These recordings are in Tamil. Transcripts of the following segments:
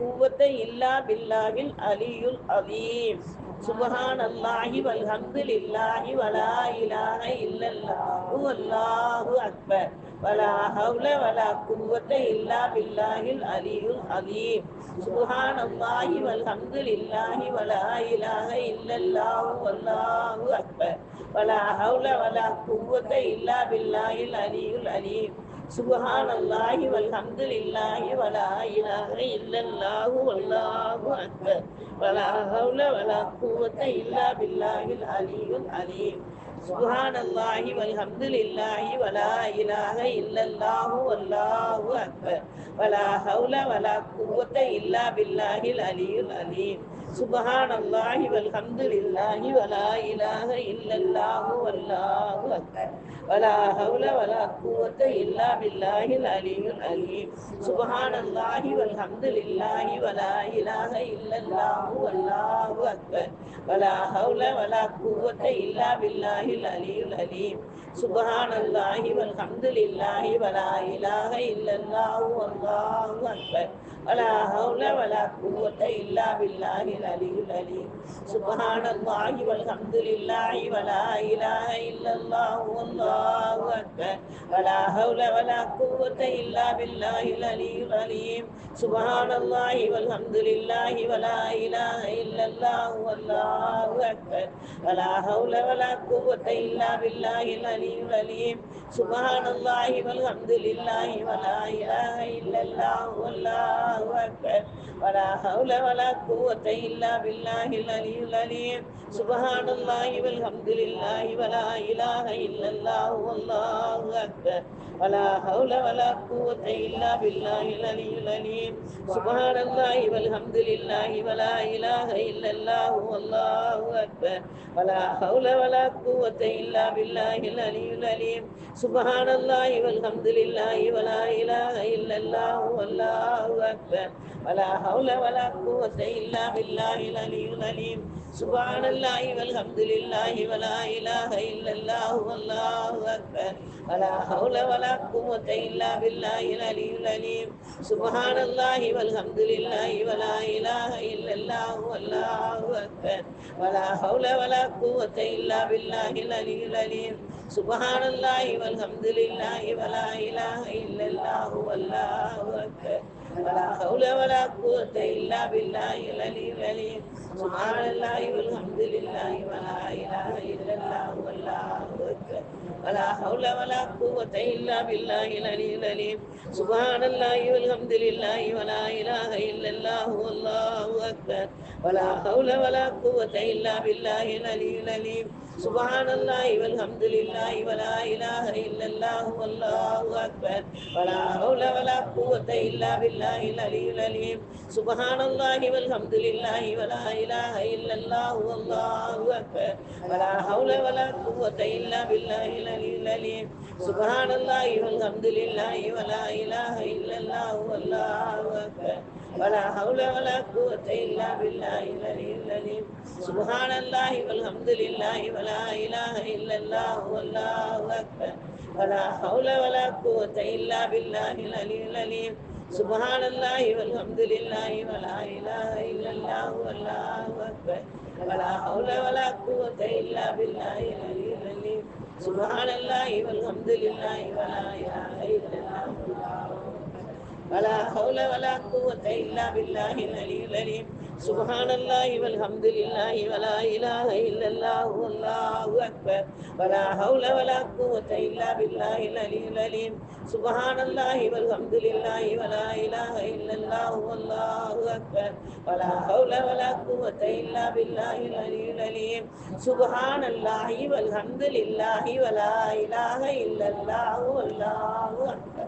قوة إلا بالله العلي العظيم سبحان الله والحمد لله ولا إله إلا الله والله أكبر ولا حول ولا قوة إلا بالله العلي العظيم سبحان الله والحمد لله ولا إله إلا الله والله أكبر ولا حول ولا قوة إلا بالله العلي العليم சுபஹான் அல்லாஹி வல்ஹம்து இல்லாஹி வலா இலாக இல்லல்லாஹு வல்லாஹு அக்பர். வலா ஹவுல வலா கூவத்த இல்லா பில்லாஹில் அலியுல் அலீம். சுபஹான் அல்லாஹி வல்ஹம்து இல்லாஹி வலா இலாக இல்லல்லாஹு வல்லாஹு அக்பர். வலா ஹவுல வலா கூவத்த இல்லா பில்லாஹில் அலியுல் அலீம். சுபஹான் அல்லாஹி வல் ஹம்துலில்லாஹி வலா இலாஹ இல்லல்லாஹு வல்லாஹு அக்பர். வலா ஹவுல வலா குவத்த இல்லா பில்லாஹில் அலியுல் அலீம். சுபஹான் அல்லாஹி வல் ஹம்துலில்லாஹி வலா இலாஹ இல்லல்லாஹு வல்லாஹு அக்பர். வலா ஹவுல வலா குவத்த இல்லா பில்லாஹில் அலியுல் அலீம். சுபஹான் அல்லாஹி வல் ஹம்துலில்லாஹி வலா இலாஹ இல்லல்லாஹு வல்லாஹு அக்பர். إله إلا الله والله أكبر ولا حول ولا قوة إلا بالله العلي العليم سبحان الله والحمد لله ولا إله إلا الله والله أكبر ولا حول ولا قوة إلا بالله العلي العليم سبحان الله والحمد لله ولا إله إلا الله والله أكبر ولا حول ولا قوة إلا بالله العلي العليم سبحان الله والحمد لله ولا إله إلا الله والله أكبر ولا حول ولا قوة إلا بالله العلي العليم سبحان الله والحمد لله ولا إله إلا الله والله أكبر ولا حول ولا قوة إلا بالله العلي العليم سبحان الله والحمد لله ولا إله إلا الله والله أكبر ولا حول ولا قوة إلا بالله العلي العليم سبحان الله والحمد لله ولا إله إلا الله والله أكبر ولا حول ولا قوة إلا بالله العلي العليم سبحان الله والحمد لله ولا إله إلا الله والله أكبر ولا حول ولا قوة إلا بالله العلي العليم سبحان الله والحمد لله ولا إله إلا الله والله أكبر ولا حول ولا قوة إلا بالله العلي العليم سبحان الله والحمد لله ولا إله إلا الله والله Allahu it. ولا حول ولا قوة إلا بالله العلي العليم سبحان الله والحمد لله ولا إله إلا الله والله أكبر ولا حول ولا قوة إلا بالله العلي العليم سبحان الله والحمد لله ولا إله إلا الله والله أكبر ولا حول ولا قوة إلا بالله العلي العليم سبحان الله والحمد لله ولا إله إلا الله والله أكبر ولا حول ولا قوة إلا بالله العلي العليم سبحان الله والحمد لله ولا إله إلا الله والله أكبر ولا حول ولا قوة إلا بالله العلي العليم سبحان الله والحمد لله ولا إله إلا الله والله أكبر ولا حول ولا قوة إلا بالله العلي العليم سبحان الله والحمد لله ولا إله إلا الله والله أكبر ولا حول ولا قوة إلا بالله العلي العليم سبحان الله والحمد لله ولا إله إلا الله والله أكبر ولا حول ولا قوة إلا بالله العلي العليم سبحان الله والحمد لله ولا إله إلا الله والله أكبر ولا حول ولا قوة إلا بالله العلي العليم سبحان الله والحمد لله ولا إله إلا الله والله أكبر. ولا حول ولا قوة إلا بالله العلي العليم سبحان الله والحمد لله ولا إله إلا الله والله أكبر. ولا حول ولا قوة إلا بالله العلي العليم سبحان الله والحمد لله ولا إله إلا الله والله أكبر.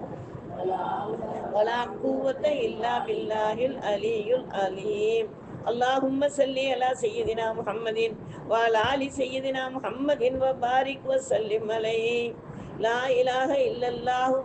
ولا قوة إلا بالله العلي العليم அல்லாஹும்ம சல்லி அலா செய்யதினா முஹம்மதின் வாலாலி செய்யதினா முஹம்மதின் வபாரிக் வசல்லிம் அலை லா இலாக இல்லல்லாஹு